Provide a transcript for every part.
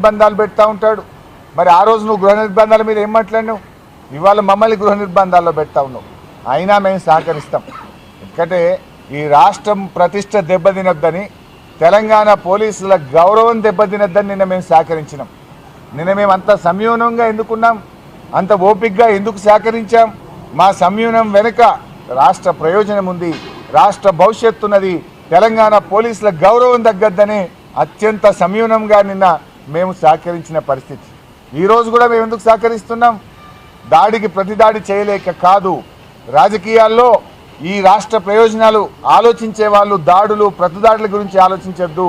నిర్బంధాలు పెడతా ఉంటాడు. మరి ఆ రోజు నువ్వు గృహ నిర్బంధాల మీద ఏం మాట్లాడినావు? ఇవాళ మమ్మల్ని గృహ నిర్బంధాల్లో పెడతా ఉన్నావు. అయినా మేము సహకరిస్తాం. ఎందుకంటే ఈ రాష్ట్రం ప్రతిష్ట దెబ్బతినొద్దని తెలంగాణ పోలీసుల గౌరవం దెబ్బతినొద్దని నిన్న మేము సహకరించినాం. నిన్న మేము అంత సంయూనంగా ఎందుకున్నాం? అంత ఓపిక్గా ఎందుకు సహకరించాం? మా సంయూనం వెనుక రాష్ట్ర ప్రయోజనం ఉంది. రాష్ట్ర భవిష్యత్తున్నది తెలంగాణ పోలీసుల గౌరవం తగ్గద్దని అత్యంత సంయూనంగా నిన్న మేము సహకరించిన పరిస్థితి. ఈరోజు కూడా మేము ఎందుకు సహకరిస్తున్నాం? దాడికి ప్రతిదాడి చేయలేక కాదు. రాజకీయాల్లో ఈ రాష్ట్ర ప్రయోజనాలు ఆలోచించే వాళ్ళు దాడులు ప్రతిదాడుల గురించి ఆలోచించద్దు.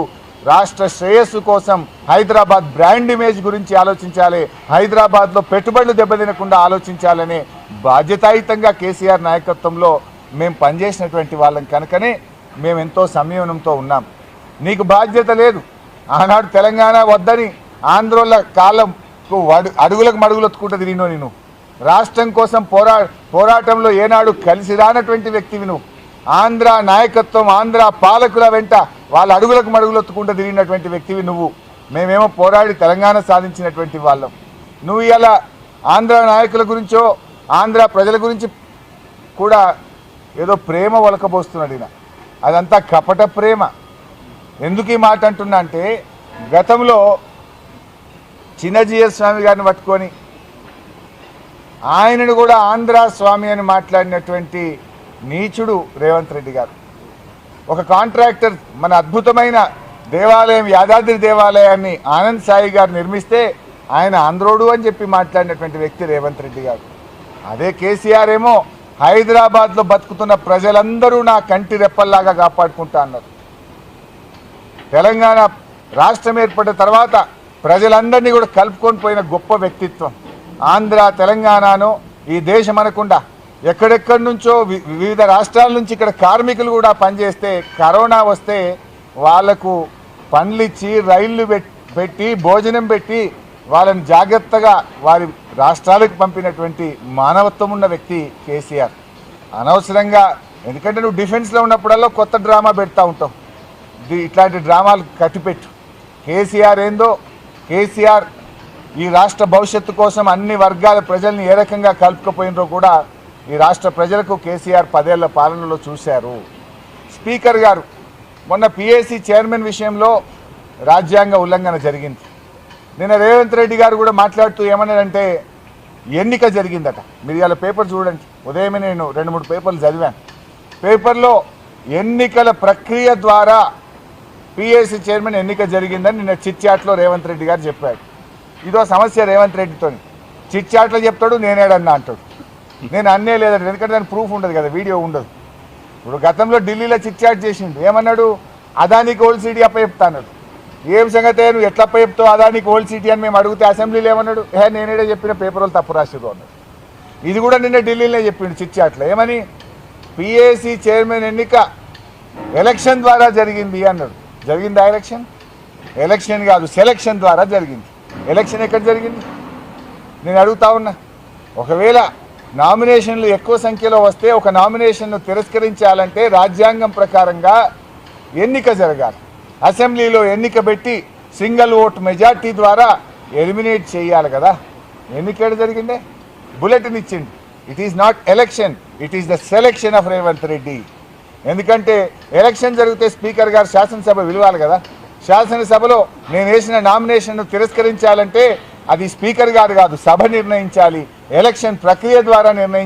రాష్ట్ర శ్రేయస్సు కోసం హైదరాబాద్ బ్రాండ్ ఇమేజ్ గురించి ఆలోచించాలి. హైదరాబాద్లో పెట్టుబడులు దెబ్బతినకుండా ఆలోచించాలనే బాధ్యతాయుతంగా కేసీఆర్ నాయకత్వంలో మేము పనిచేసినటువంటి వాళ్ళం కనుకనే మేము ఎంతో సంయమనంతో ఉన్నాం. నీకు బాధ్యత లేదు. ఆనాడు తెలంగాణ వద్దని ఆంధ్రోళ్ళ కాలంకు వడు- అడుగులకు మడుగులొత్తుకుంటుంది నేను నేను రాష్ట్రం కోసం పోరా పోరాటంలో ఏనాడు కలిసి రానటువంటి వ్యక్తివి నువ్వు ఆంధ్ర నాయకత్వం ఆంధ్ర పాలకుల వెంట వాళ్ళ అడుగులకు మడుగులొత్తుకుంటూ తిరిగినటువంటి వ్యక్తివి నువ్వు. మేమేమో పోరాడి తెలంగాణ సాధించినటువంటి వాళ్ళం. నువ్వు ఇలా ఆంధ్ర నాయకుల గురించో ఆంధ్ర ప్రజల గురించి కూడా ఏదో ప్రేమ ఒలకబోస్తున్నాడు ఈయన. అదంతా కపట ప్రేమ. ఎందుకు ఈ మాట అంటున్నా అంటే గతంలో చిన్నజీయ స్వామి గారిని పట్టుకొని ఆయనను కూడా ఆంధ్ర స్వామి అని మాట్లాడినటువంటి నీచుడు రేవంత్ రెడ్డి గారు. ఒక కాంట్రాక్టర్ మన అద్భుతమైన దేవాలయం యాదాద్రి దేవాలయాన్ని ఆనంద్ సాయి గారు నిర్మిస్తే ఆయన ఆంధ్రోడు అని చెప్పి మాట్లాడినటువంటి వ్యక్తి రేవంత్ రెడ్డి గారు. అదే కేసీఆర్ ఏమో హైదరాబాద్లో బతుకుతున్న ప్రజలందరూ నా కంటి రెప్పల్లాగా కాపాడుకుంటా అన్నారు. తెలంగాణ రాష్ట్రం ఏర్పడిన తర్వాత ప్రజలందరినీ కూడా కలుపుకొని పోయిన గొప్ప వ్యక్తిత్వం. ఆంధ్ర తెలంగాణను ఈ దేశం అనకుండా ఎక్కడెక్కడి నుంచో వి- వివిధ రాష్ట్రాల నుంచి ఇక్కడ కార్మికులు కూడా పనిచేస్తే కరోనా వస్తే వాళ్ళకు పండ్లిచ్చి రైళ్ళు పెట్టి భోజనం పెట్టి వాళ్ళని జాగ్రత్తగా వారి రాష్ట్రాలకు పంపినటువంటి మానవత్వం ఉన్న వ్యక్తి కేసీఆర్. అనవసరంగా ఎందుకంటే నువ్వు డిఫెన్స్లో ఉన్నప్పుడల్లా కొత్త డ్రామా పెడతా ఉంటావు. ఇట్లాంటి డ్రామాలు కట్టిపెట్టు. కేసీఆర్ ఏందో? కేసీఆర్ ఈ రాష్ట్ర భవిష్యత్తు కోసం అన్ని వర్గాల ప్రజల్ని ఏ రకంగా కలుపుకపోయినో కూడా ఈ రాష్ట్ర ప్రజలకు కేసీఆర్ పదేళ్ళ పాలనలో చూశారు. స్పీకర్ గారు మొన్న పిఏసీ చైర్మన్ విషయంలో రాజ్యాంగ ఉల్లంఘన జరిగింది. నిన్న రేవంత్ రెడ్డి గారు కూడా మాట్లాడుతూ ఏమన్నాడంటే ఎన్నిక జరిగిందట. మీరు ఇవాళ పేపర్ చూడండి. ఉదయమే నేను రెండు మూడు పేపర్లు చదివాను. పేపర్లో ఎన్నికల ప్రక్రియ ద్వారా పిఏసీ చైర్మన్ ఎన్నిక జరిగిందని నిన్న చిట్చాట్లో రేవంత్ రెడ్డి గారు చెప్పాడు. ఇదో సమస్య రేవంత్ రెడ్డితోని. చిట్చాట్లో చెప్తాడు నేనేడన్నా అంటాడు. నేను అన్నే లేదంటే ఎందుకంటే దాని ప్రూఫ్ ఉండదు కదా వీడియో ఉండదు. ఇప్పుడు గతంలో ఢిల్లీలో చిట్చాట్ చేసిండు. ఏమన్నాడు? అదానికి ఓల్డ్ సిటీ అప్ప చెప్తా అన్నాడు. ఏం సంగతే? నువ్వు ఎట్లా అప్ప చెప్తావు? అదానికి ఓల్డ్ సిటీ అని మేము అడిగితే అసెంబ్లీలో ఏమన్నాడు? హే నేనేడే చెప్పిన పేపర్ వాళ్ళు తప్పు రాసిరు అన్నాడు. ఇది కూడా నిన్న ఢిల్లీలో చెప్పిండు చిట్చాట్లో ఏమని? పిఏసీ చైర్మన్ ఎన్నిక ఎలక్షన్ ద్వారా జరిగింది అన్నాడు. జరిగిందా ఎలక్షన్? ఎలక్షన్ కాదు సెలక్షన్ ద్వారా జరిగింది. ఎలక్షన్ ఎక్కడ జరిగింది? నేను అడుగుతా ఉన్నా. ఒకవేళ నామినేషన్లు ఎక్కువ సంఖ్యలో వస్తే ఒక నామినేషన్ను తిరస్కరించాలంటే రాజ్యాంగం ప్రకారంగా ఎన్నిక జరగాలి. అసెంబ్లీలో ఎన్నిక పెట్టి సింగిల్ ఓట్ మెజార్టీ ద్వారా ఎలిమినేట్ చేయాలి కదా. ఎన్నికేడు జరిగిందే? బులెటిన్ ఇచ్చింది. It is not election it is the selection of Revanth Reddy ఎందుకంటే ఎలక్షన్ జరిగితే స్పీకర్ గారు శాసనసభ విలువాలి కదా. శాసనసభలో నేను వేసిన నామినేషన్ను తిరస్కరించాలంటే అది స్పీకర్ గారు కాదు సభ నిర్ణయించాలి. ఎలక్షన్ ప్రక్రియ ద్వారా నిర్ణయించాలి